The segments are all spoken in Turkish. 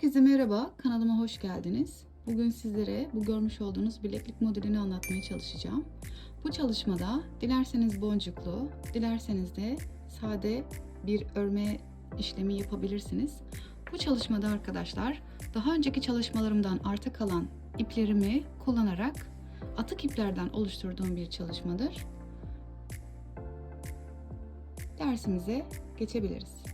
Herkese merhaba, kanalıma hoş geldiniz. Bugün sizlere bu görmüş olduğunuz bileklik modelini anlatmaya çalışacağım. Bu çalışmada dilerseniz boncuklu, dilerseniz de sade bir örme işlemi yapabilirsiniz. Bu çalışmada arkadaşlar daha önceki çalışmalarımdan arta kalan iplerimi kullanarak atık iplerden oluşturduğum bir çalışmadır. Dersimize geçebiliriz.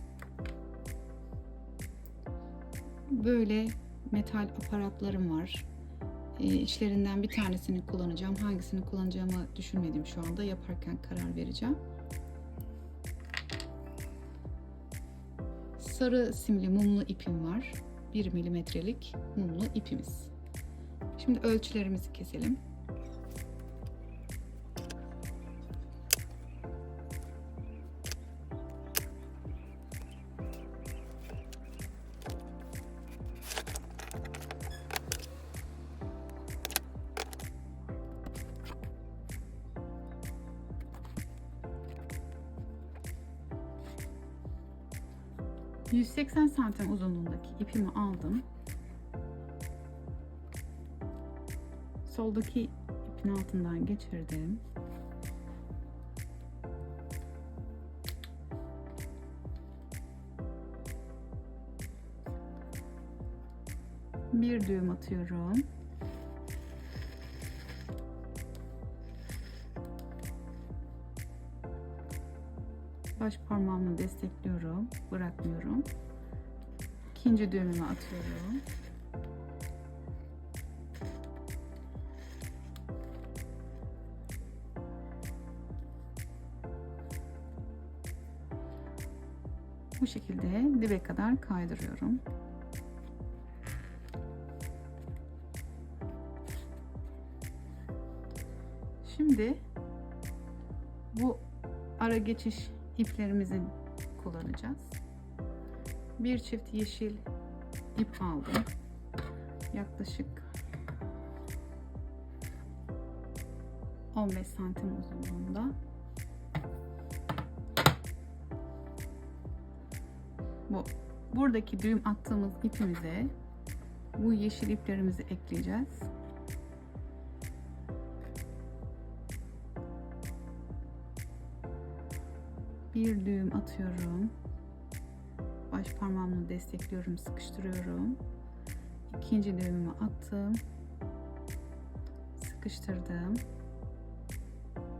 Böyle metal aparatlarım var. Ee, içlerinden bir tanesini kullanacağım. Hangisini kullanacağımı düşünmedim şu anda. Yaparken karar vereceğim. Sarı simli mumlu ipim var. 1 milimetrelik mumlu ipimiz. Şimdi ölçülerimizi keselim. Santim uzunluğundaki ipimi aldım. Soldaki ipin altından geçirdim. Bir düğüm atıyorum. Baş parmağımla destekliyorum. Bırakmıyorum. İkinci düğümümü atıyorum. Bu şekilde dibe kadar kaydırıyorum. Şimdi bu ara geçiş iplerimizi kullanacağız. Bir çift yeşil ip aldım. Yaklaşık 15 santim uzunluğunda. Bu buradaki düğüm attığımız ipimize bu yeşil iplerimizi ekleyeceğiz. bir düğüm atıyorum. Baş parmağımla destekliyorum, sıkıştırıyorum. İkinci düğümümü attım. Sıkıştırdım.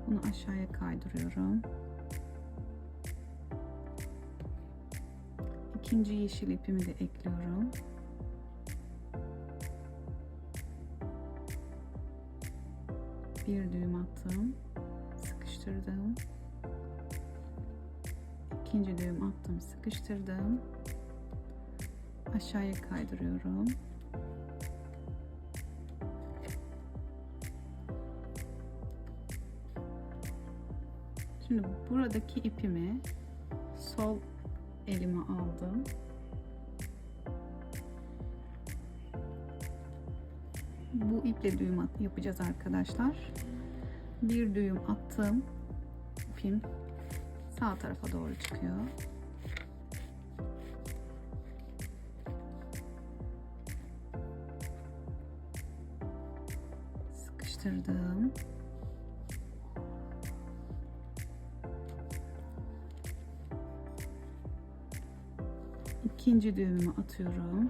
Bunu aşağıya kaydırıyorum. İkinci yeşil ipimi de ekliyorum. Bir düğüm attım. Sıkıştırdım ikinci düğüm attım sıkıştırdım. Aşağıya kaydırıyorum. Şimdi buradaki ipimi sol elime aldım. Bu iple düğüm yapacağız arkadaşlar. Bir düğüm attım. İpim sağ tarafa doğru çıkıyor. Sıkıştırdım. İkinci düğümümü atıyorum.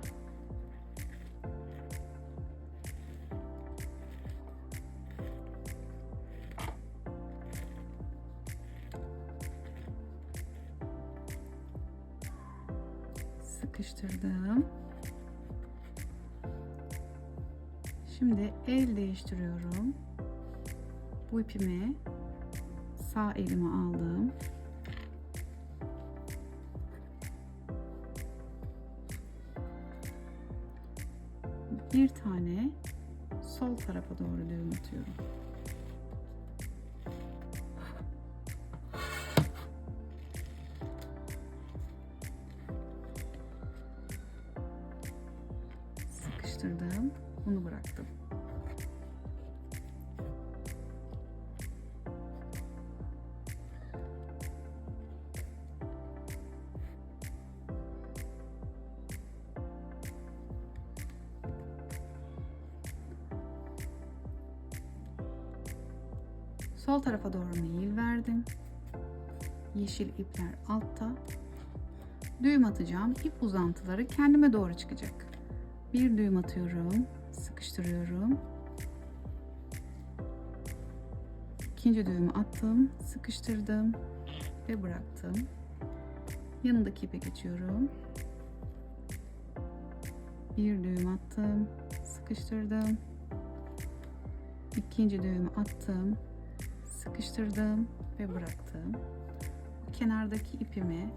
İpimi sağ elime aldım. Bir tane sol tarafa doğru düğüm atıyorum. yapıştırdım. Bunu bıraktım. Yeşil ipler altta. Düğüm atacağım. İp uzantıları kendime doğru çıkacak. Bir düğüm atıyorum. Sıkıştırıyorum. İkinci düğümü attım. Sıkıştırdım. Ve bıraktım. Yanındaki ipe geçiyorum. Bir düğüm attım. Sıkıştırdım. İkinci düğümü attım. Sıkıştırdım ve bıraktım. Kenardaki ipimi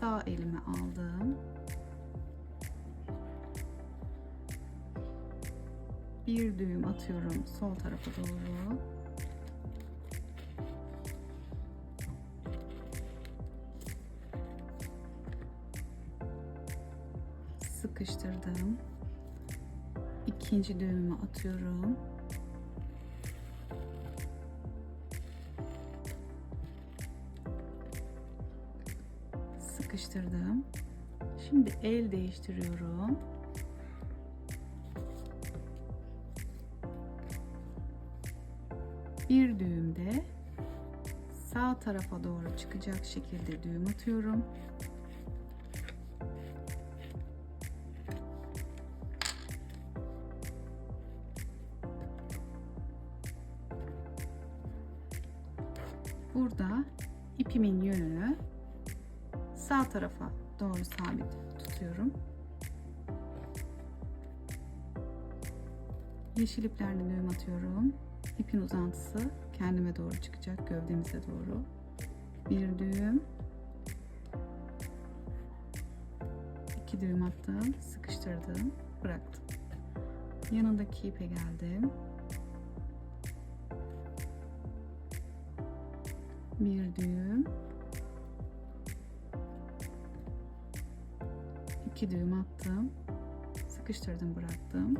sağ elime aldım. Bir düğüm atıyorum sol tarafa doğru. Sıkıştırdım. İkinci düğümü atıyorum. Sıkıştırdım. Şimdi el değiştiriyorum. Bir düğümde sağ tarafa doğru çıkacak şekilde düğüm atıyorum. Yeşil iplerle düğüm atıyorum. İpin uzantısı kendime doğru çıkacak, gövdemize doğru. Bir düğüm. iki düğüm attım, sıkıştırdım, bıraktım. Yanındaki ipe geldim. Bir düğüm. iki düğüm attım. Sıkıştırdım, bıraktım.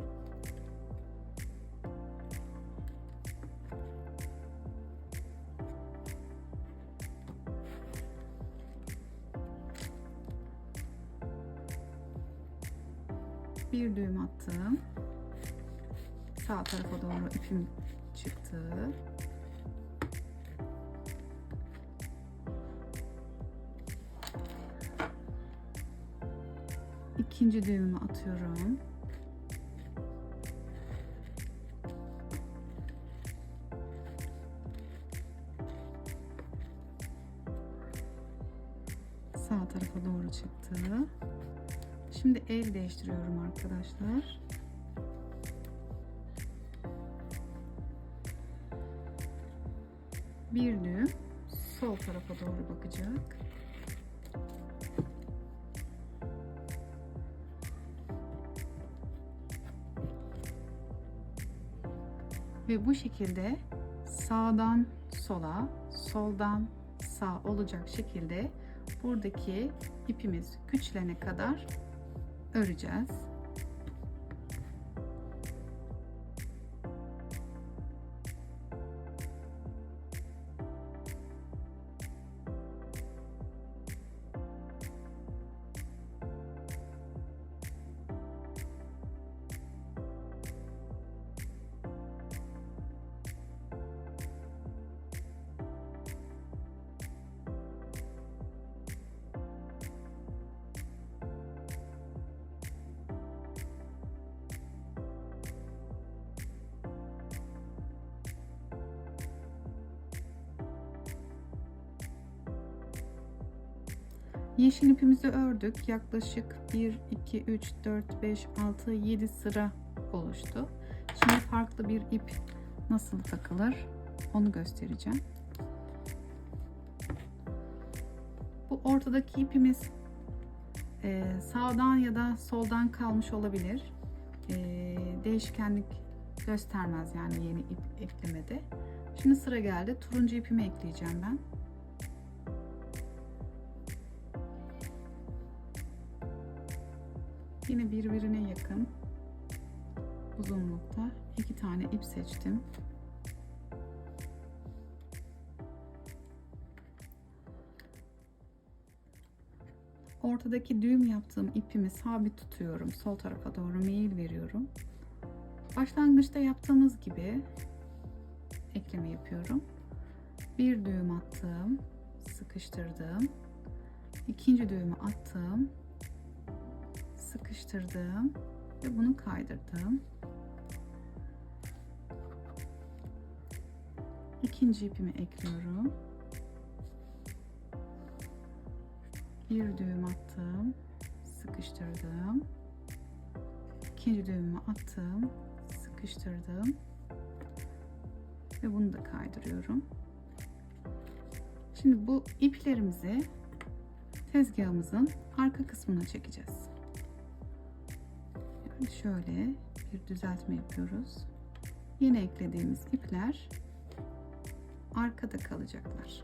İpim çıktı. İkinci düğümü atıyorum. Sağ tarafa doğru çıktı. Şimdi el değiştiriyorum arkadaşlar. Bir düğüm sol tarafa doğru bakacak. Ve bu şekilde sağdan sola, soldan sağ olacak şekilde buradaki ipimiz güçlene kadar öreceğiz. Yeşil ipimizi ördük. Yaklaşık 1, 2, 3, 4, 5, 6, 7 sıra oluştu. Şimdi farklı bir ip nasıl takılır onu göstereceğim. Bu ortadaki ipimiz e, sağdan ya da soldan kalmış olabilir. E, değişkenlik göstermez yani yeni ip eklemede. Şimdi sıra geldi. Turuncu ipimi ekleyeceğim ben. Yine birbirine yakın uzunlukta iki tane ip seçtim. Ortadaki düğüm yaptığım ipimi sabit tutuyorum. Sol tarafa doğru meyil veriyorum. Başlangıçta yaptığımız gibi ekleme yapıyorum. Bir düğüm attım, sıkıştırdım. İkinci düğümü attım, sıkıştırdım ve bunu kaydırdım. İkinci ipimi ekliyorum. Bir düğüm attım, sıkıştırdım. İkinci düğümü attım, sıkıştırdım ve bunu da kaydırıyorum. Şimdi bu iplerimizi tezgahımızın arka kısmına çekeceğiz. Şöyle bir düzeltme yapıyoruz. Yeni eklediğimiz ipler arkada kalacaklar.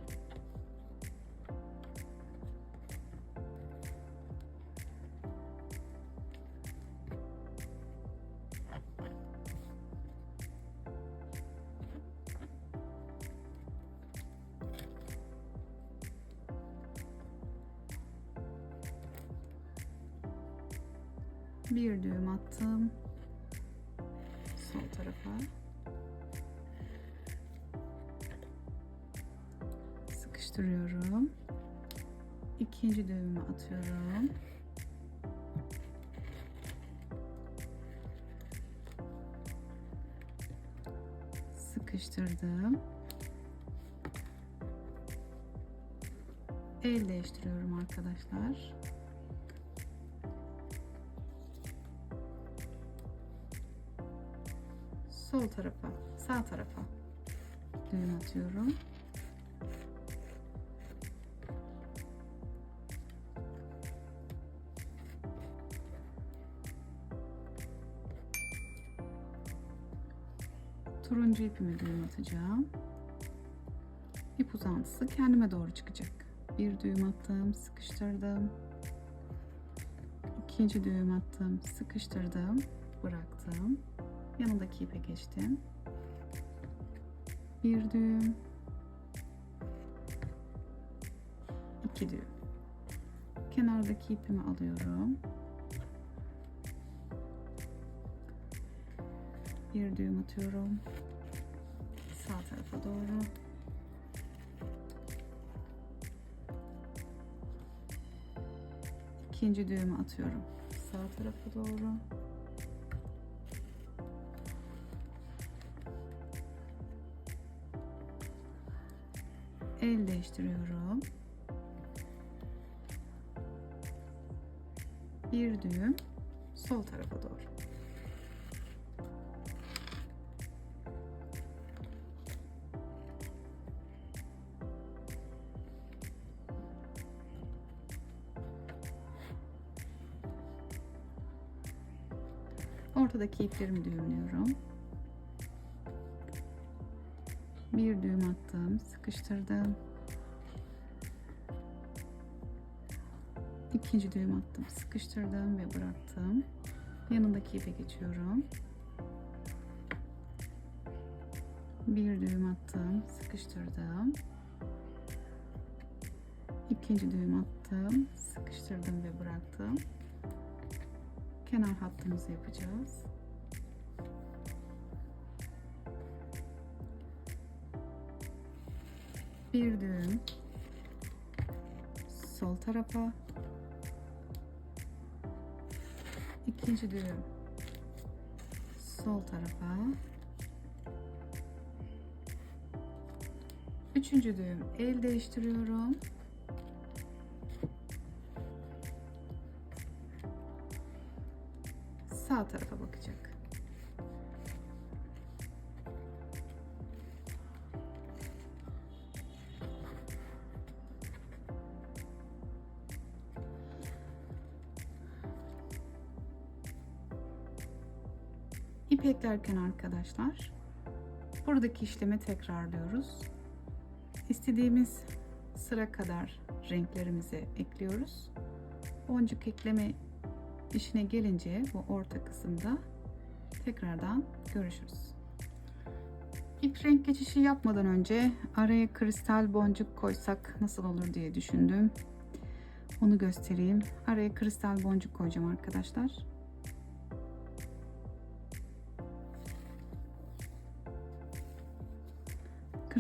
Sıkıştırdım. El değiştiriyorum arkadaşlar. sol tarafa, sağ tarafa düğüm atıyorum. Turuncu ipimi düğüm atacağım. İp uzantısı kendime doğru çıkacak. Bir düğüm attım, sıkıştırdım. İkinci düğüm attım, sıkıştırdım, bıraktım yanındaki ipe geçtim. Bir düğüm, iki düğüm. Kenardaki ipimi alıyorum. Bir düğüm atıyorum. Sağ tarafa doğru. İkinci düğümü atıyorum. Sağ tarafa doğru. el değiştiriyorum. Bir düğüm sol tarafa doğru. Ortadaki iplerimi düğümlüyorum. bir düğüm attım sıkıştırdım. İkinci düğüm attım sıkıştırdım ve bıraktım. Yanındaki ipe geçiyorum. Bir düğüm attım sıkıştırdım. İkinci düğüm attım sıkıştırdım ve bıraktım kenar hattımızı yapacağız. Bir düğüm sol tarafa. İkinci düğüm sol tarafa. Üçüncü düğüm el değiştiriyorum İp eklerken arkadaşlar buradaki işlemi tekrarlıyoruz. İstediğimiz sıra kadar renklerimizi ekliyoruz. Boncuk ekleme işine gelince bu orta kısımda tekrardan görüşürüz. İp renk geçişi yapmadan önce araya kristal boncuk koysak nasıl olur diye düşündüm. Onu göstereyim. Araya kristal boncuk koyacağım arkadaşlar.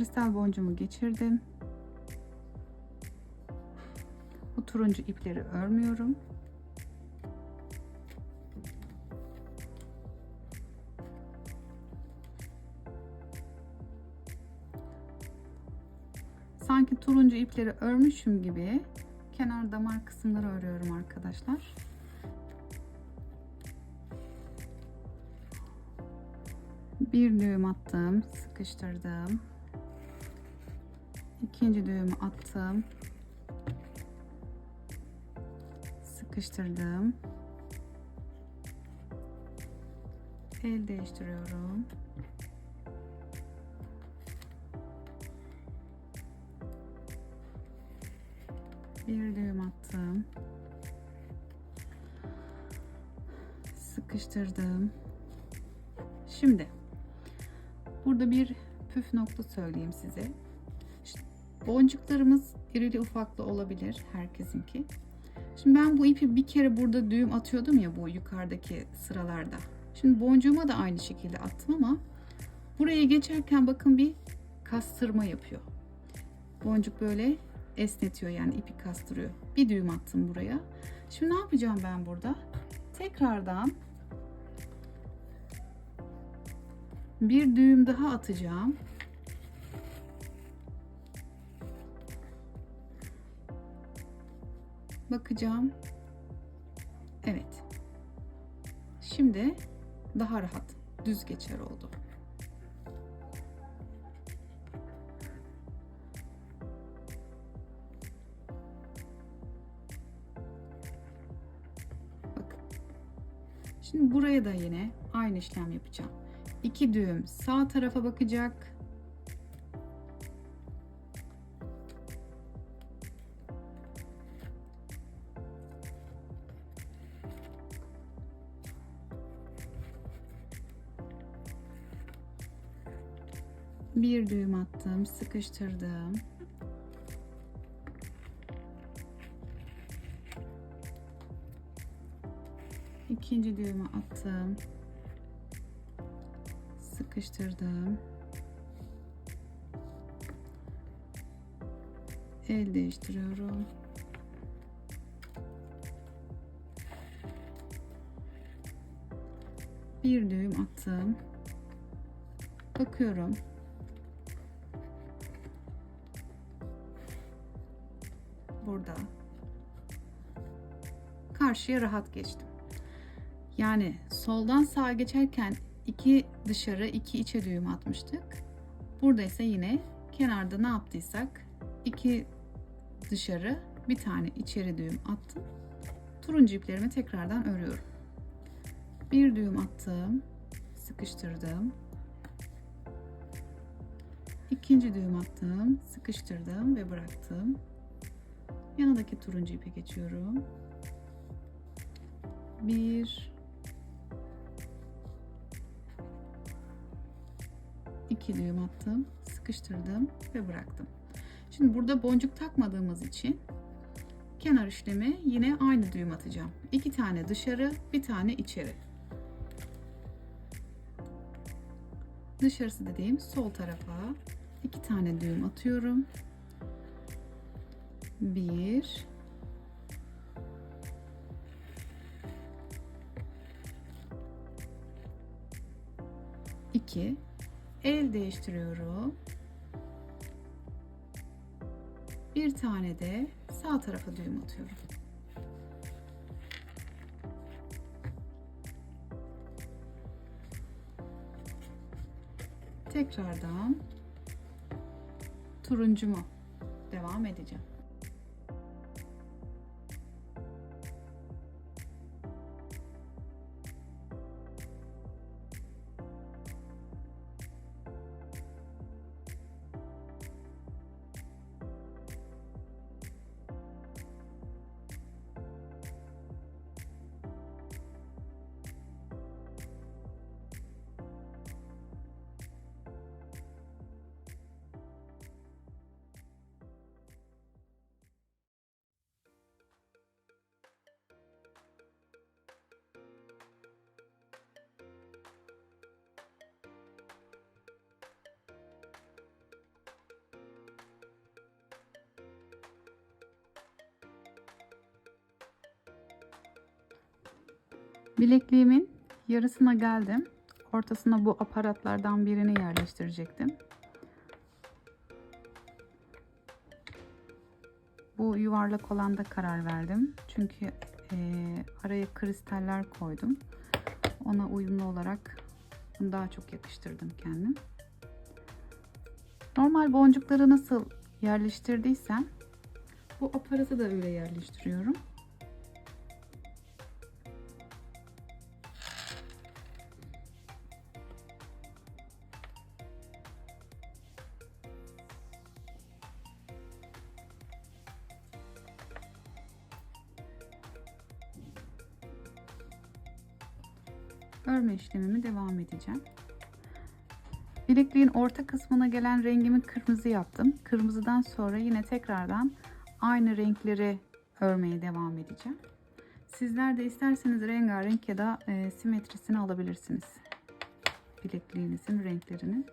Kristal boncuğumu geçirdim. Bu turuncu ipleri örmüyorum. Sanki turuncu ipleri örmüşüm gibi kenar damar kısımları örüyorum arkadaşlar. Bir düğüm attım, sıkıştırdım. İkinci düğümü attım. Sıkıştırdım. El değiştiriyorum. Bir düğüm attım. Sıkıştırdım. Şimdi burada bir püf nokta söyleyeyim size. Boncuklarımız irili ufaklı olabilir herkesinki. Şimdi ben bu ipi bir kere burada düğüm atıyordum ya bu yukarıdaki sıralarda. Şimdi boncuğuma da aynı şekilde attım ama buraya geçerken bakın bir kastırma yapıyor. Boncuk böyle esnetiyor yani ipi kastırıyor. Bir düğüm attım buraya. Şimdi ne yapacağım ben burada? Tekrardan bir düğüm daha atacağım. Bakacağım. Evet. Şimdi daha rahat düz geçer oldu. Bakın. Şimdi buraya da yine aynı işlem yapacağım. İki düğüm sağ tarafa bakacak. Bir düğüm attım, sıkıştırdım. İkinci düğümü attım. Sıkıştırdım. El değiştiriyorum. Bir düğüm attım. Bakıyorum. Burada. Karşıya rahat geçtim. Yani soldan sağa geçerken iki dışarı iki içe düğüm atmıştık. Burada ise yine kenarda ne yaptıysak iki dışarı bir tane içeri düğüm attım. Turuncu iplerimi tekrardan örüyorum. Bir düğüm attım. Sıkıştırdım. İkinci düğüm attım. Sıkıştırdım ve bıraktım. Yanındaki turuncu ipe geçiyorum. Bir, iki düğüm attım, sıkıştırdım ve bıraktım. Şimdi burada boncuk takmadığımız için kenar işlemi yine aynı düğüm atacağım. İki tane dışarı, bir tane içeri. Dışarısı dediğim sol tarafa iki tane düğüm atıyorum. Bir, iki, el değiştiriyorum. Bir tane de sağ tarafa düğüm atıyorum. Tekrardan turuncumu devam edeceğim. Bilekliğimin yarısına geldim. Ortasına bu aparatlardan birini yerleştirecektim. Bu yuvarlak olanda karar verdim. Çünkü eee, araya kristaller koydum. Ona uyumlu olarak bunu daha çok yakıştırdım kendim. Normal boncukları nasıl yerleştirdiysem bu aparatı da öyle yerleştiriyorum. Örme işlemimi devam edeceğim. Bilekliğin orta kısmına gelen rengimi kırmızı yaptım. Kırmızıdan sonra yine tekrardan aynı renkleri örmeye devam edeceğim. Sizler de isterseniz rengarenk ya da e, simetrisini alabilirsiniz. Bilekliğinizin renklerini.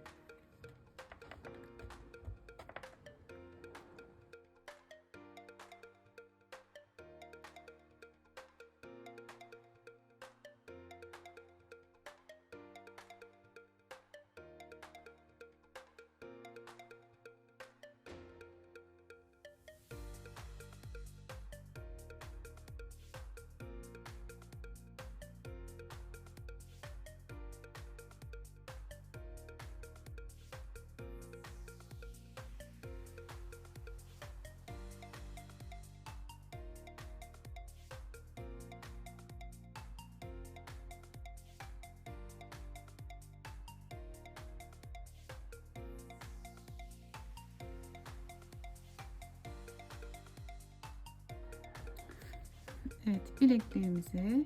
Evet bilekliğimizi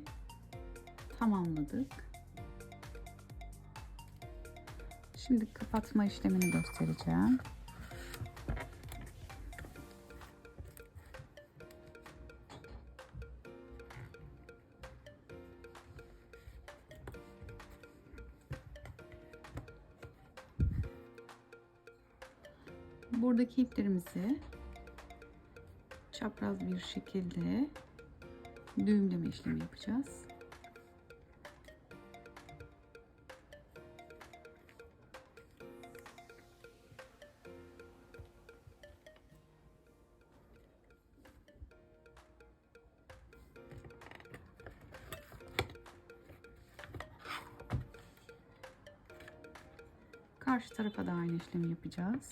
tamamladık. Şimdi kapatma işlemini göstereceğim. Buradaki iplerimizi çapraz bir şekilde düğümleme işlemi yapacağız. Karşı tarafa da aynı işlemi yapacağız.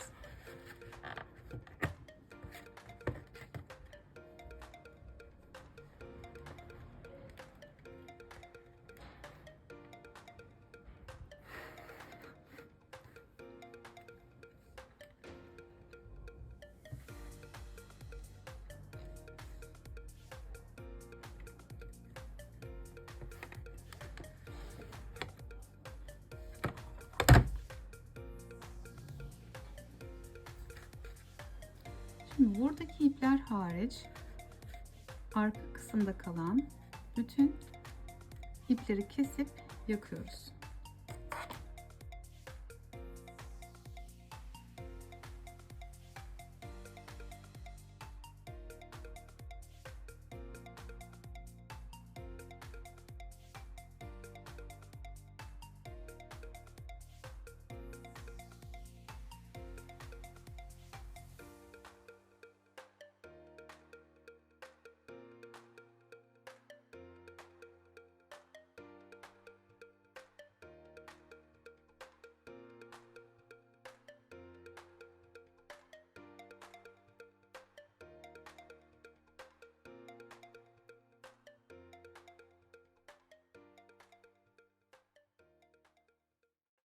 Kısımda kalan bütün ipleri kesip yakıyoruz.